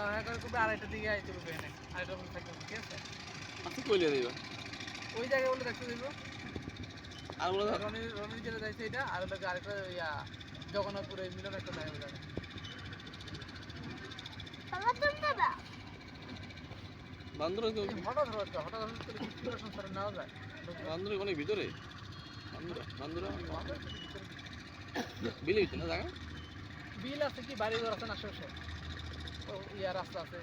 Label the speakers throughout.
Speaker 1: আর হ্যাঁ করে করবে আড়াইটার দিকে আইতে হবে এনে আড়াইটা পর্যন্ত থাকতে ঠিক আছে?
Speaker 2: আচ্ছা কইলে দিবা?
Speaker 1: ওই জায়গায় বলে দেখতে দিব
Speaker 2: আর বলে ধর
Speaker 1: রনি রনি যেটা যাইছে এটা আর লোকে আরেকটা ইয়া জগন্নাথপুরে মিলন একটা জায়গা
Speaker 2: বান্দর
Speaker 1: হঠাৎ হঠাৎ নেওয়া যায়।
Speaker 2: বান্দর অনেক ভিতরে। বান্দর বান্দর। বিলে ভিতরে না জায়গা?
Speaker 1: বিল আছে কি বাড়ি ঘর আছে না আশেপাশে? ইয়া রাস্তা আছে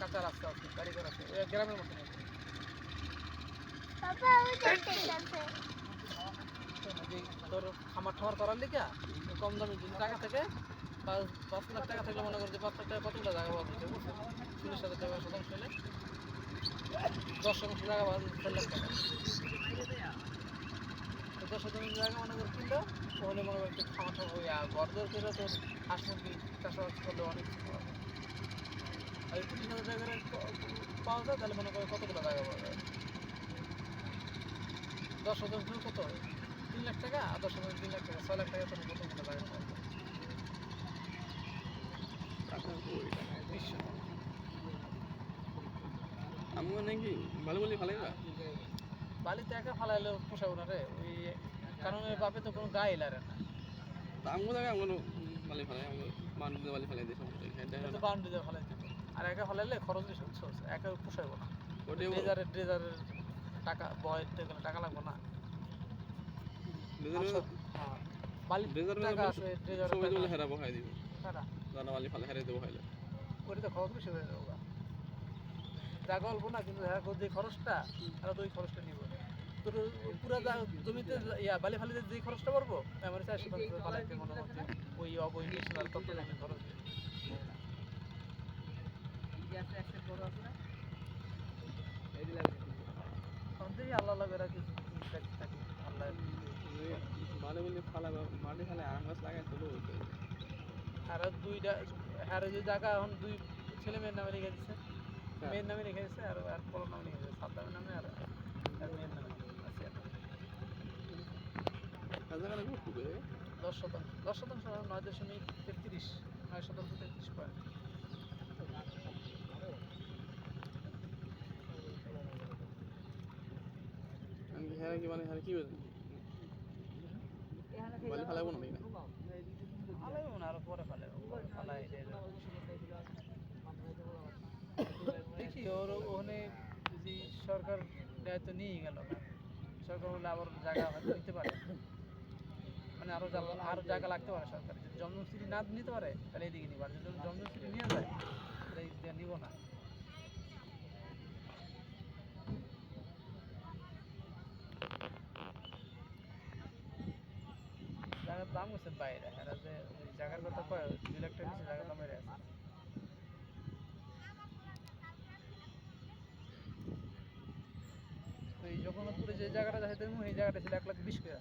Speaker 1: কাঁচা রাস্তা আছে ঘর আছে ওই গ্রামের মতন আছে।
Speaker 3: গেছে
Speaker 1: তোর খামার ঠামার করার লিখা কম দামি যদি টাকা থেকে পাঁচ পাঁচ লাখ টাকা থাকলে মনে কর যে পাঁচ লাখ টাকা কতগুলো জায়গা পাওয়া যাচ্ছে বুঝছ চল্লিশ হাজার টাকা শতাংশ হলে দশ শতাংশ জায়গা পাওয়া যাচ্ছে লাখ টাকা। দশ শতাংশ জায়গা মনে কর কিনলো তাহলে মনে কর একটু খামার ঠামার ঘর দর করে তোর হাঁস মুরগি চাষাবাদ করলে অনেক আর পঁচিশ হাজার টাকা করে পাওয়া যায় তাহলে মনে কর কতগুলো জায়গা পাওয়া যায়? দশ শতাংশ কত? তিন লাখ টাকা? আর দশ শতাংশ তিন লাখ টাকা ছয় লাখ টাকা তোর কতগুলো জায়গা পাওয়া যায়
Speaker 2: টাকা কই টাকা
Speaker 1: বিশ্ব
Speaker 2: আমি নাকি ভালো বলি না
Speaker 1: বালিতে একা ফালাইলে পোষাবো না রে ওই কারণ বাপে তো কোনো গায়ে লারে না।
Speaker 2: তা আমগো জায়গা আমগো বালি ফেলাই আমগো মানুষ বালি দিয়ে সমস্যা এখানে দেখা না
Speaker 1: আর একা ফালাইলে খরচ বেশি বুঝছ? একা পোষাবো না। ড্রেজারের ড্রেজারের টাকা বয় গেলে টাকা লাগবে না। আচ্ছা,
Speaker 2: ড্রেজার
Speaker 1: টাকা আছে ড্রেজারের
Speaker 2: সবাই
Speaker 1: টাকা।
Speaker 2: বলে হেরা বহাই দিব।
Speaker 1: টাকা
Speaker 2: জানা বালি ফেলে হেরে দেবো হাইলে
Speaker 1: করে তো খরচ বেশি হয়ে যাবে না কিন্তু হ্যাঁ যে খরচটা তারা তো ওই খরচটা নিব। তোর পুরো জমিতে ইয়া বালি ফালিতে যে খরচটা পারব আমার চার মনে হচ্ছে ওই আমাদের আল্লাহ আল্লাহ কিছু থাকি আল্লাহ
Speaker 2: ফালা ফেলে আম গাছ লাগাই তোলো
Speaker 1: আর দুইটা আর যে জায়গা এখন দুই ছেলে মেয়ের নামে লিখে দিচ্ছে মেয়ের নামে দিচ্ছে আর আর পোলার নামে লিখে দিচ্ছে সাদ্দামের নামে আর মেয়ের নামে আছে। দশ শতাংশ দশ শতাংশ নয় দশমিক তেত্রিশ নয় শতাংশ তেত্রিশ পয়েন্ট
Speaker 2: আমি হ্যাঁ মানে
Speaker 1: মনে দেখি, ওর ওখানে যদি সরকার দায়িত্ব নিয়ে গেল, সরকার বলে আবার জায়গা হয়তো নিতে পারে। মানে আরও আরও জায়গা লাগতে পারে সরকার যদি সিটি না নিতে পারে, তাহলে এইদিকে নিবে। আর যদি জমজম দাম হচ্ছে বাইরে, এরা যে জায়গার কথা কয় দুই লাখ টাকা নিচে জায়গা দামের আছে। তো এই জগন্নাথপুরে যে জায়গাটা দেখাইতে দেবো এই জায়গাটা ছিল এক লাখ বিশ টাকা।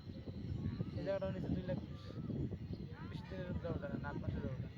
Speaker 1: এই জায়গাটা নিচে দুই লাখ বিশ। বিশ দিনের ব্যবধান না আট মাসের ব্যবধান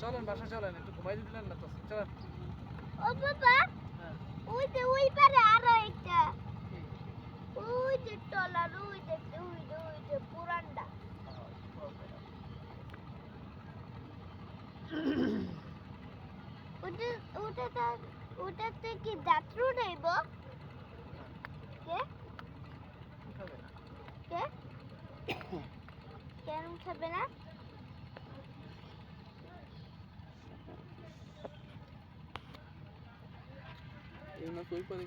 Speaker 1: চলেন বাসা চলেন একটু ঘুমাই দিলেন না তো চলেন।
Speaker 3: ও বাবা ওই যে ওই পারে আরও একটা? ওই যে টলার ওই যে ওই যে ওই যে পুরানটা। ওটা ওটা ওটাতে কি যাত্রু নেব কে? কে? কেন উঠাবে না?
Speaker 2: এই মাছ ওই পারে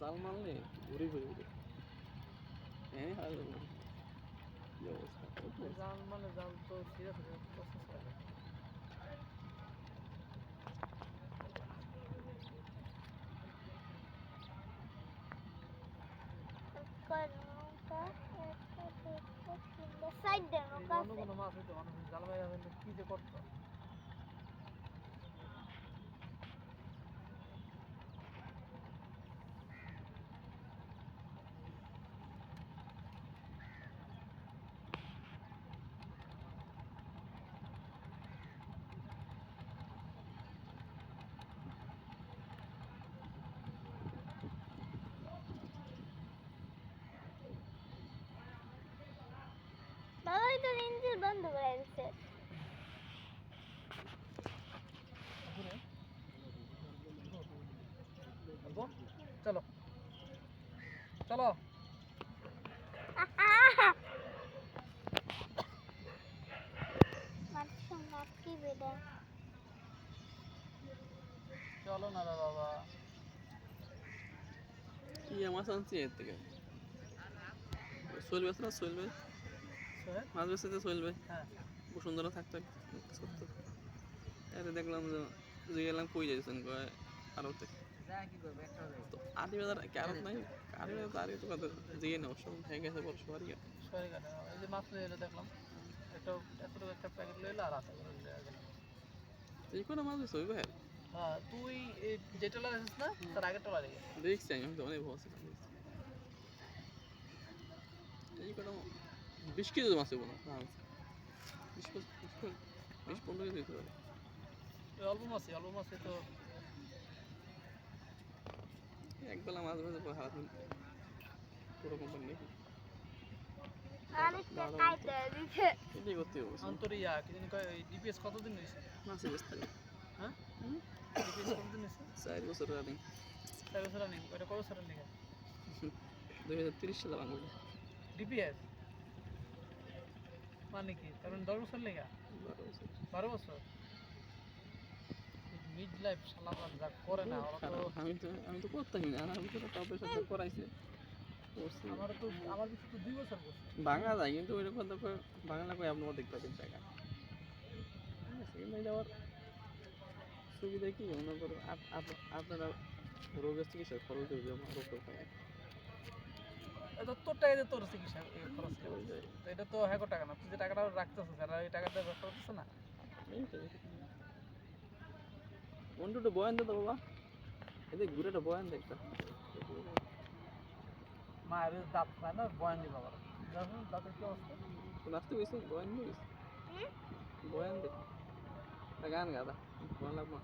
Speaker 2: জাল মারলে ঘুরে ঘুরে ঘুরে। হ্যাঁ যাব কি অবস্থা?
Speaker 1: জাল মানে জাল তো কোনো মাছ জাল হইলে কি যে করতো?
Speaker 3: বাবাই তো ইঞ্জিন বন্ধ করে দিচ্ছে
Speaker 1: চলো চলো
Speaker 3: বেটা
Speaker 1: চলো না রে বাবা
Speaker 2: কি মাছ আনছি এর থেকে বেছে না সোহেল মাছ তো সোহেল ভাই
Speaker 1: হ্যাঁ
Speaker 2: বসুন্ধরা থাকতো? সত্য। এতে দেখলাম যে যে গেলাম কই যাইছেন কয় আরতে
Speaker 1: যা কি করবে একটা
Speaker 2: তো আদি বাজার ক্যারত নাই? বাজার তো কথা সব হয়ে গেছে বড় সবারই
Speaker 1: সরি কাটে এই যে মাছ এলো দেখলাম। একটা এতটুকু একটা প্যাকেট লয়ে এলো আর আছে
Speaker 2: এই কোনো মাছ
Speaker 1: হ্যাঁ তুই না তার
Speaker 2: দেখছি আমি তো অনেক ভালো এই বিশ কেজি মাছ হইব না বিশ বিশ পনেরো কেজি হইতে পারে।
Speaker 1: অল্প মাছই অল্প মাছে তো।
Speaker 2: একবেলা মাছ ভাজা পর হারাত পুরো কোম্পানি নাকি? মাছে চার বছর রানিং
Speaker 1: চার বছর নেই ওইটা কত লিখে
Speaker 2: দুই হাজার তিরিশ সালে বাংলা
Speaker 1: ডিপিএস মানে কি? তার মানে দশ বছর লেগা?
Speaker 2: বারো বছর?
Speaker 1: মিড লাইফ যা করে না।
Speaker 2: আমি তো আমি তো করতামই না আমি তো করাইছে।
Speaker 1: আমার তো আমার কিছু তো দুই বছর করছে।
Speaker 2: বাংলা যায় কিন্তু ওই রকম আপনার পাবেন টাকা। সুবিধা কি? মনে করো রোগের চিকিৎসা খরচ হয়ে যাবে
Speaker 1: তোর টাকা দিয়ে তোর চিকিৎসা খরচ এটা তো হ্যাঁ টাকা না। তুই যে টাকাটা রাখতেছিস আর এই টাকাটা ব্যবসা করতেছ না?
Speaker 2: কোনটা বয়ান দে তো বাবা। এদের ঘুরে একটা। বয়ান দেখতা
Speaker 1: মায়ের দাঁত পায় না বয়ান দিবা আবার দেখুন দাঁতের কি অবস্থা?
Speaker 2: নাচতে গেছি? বয়ান দিয়ে বয়ান দে। গান গাদা লাগবে।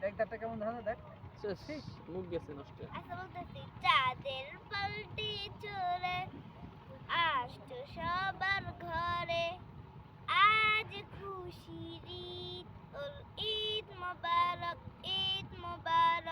Speaker 1: দেখ দাঁতটা কেমন যায় দেখ।
Speaker 2: শেষ মুখ গেছে নষ্ট।
Speaker 3: আচ্ছা চাঁদের পাল্টি চলে আষ্ট সবার ঘরে। আজ খুশি ঈদ ঈদ মোবারক ঈদ মোবারক।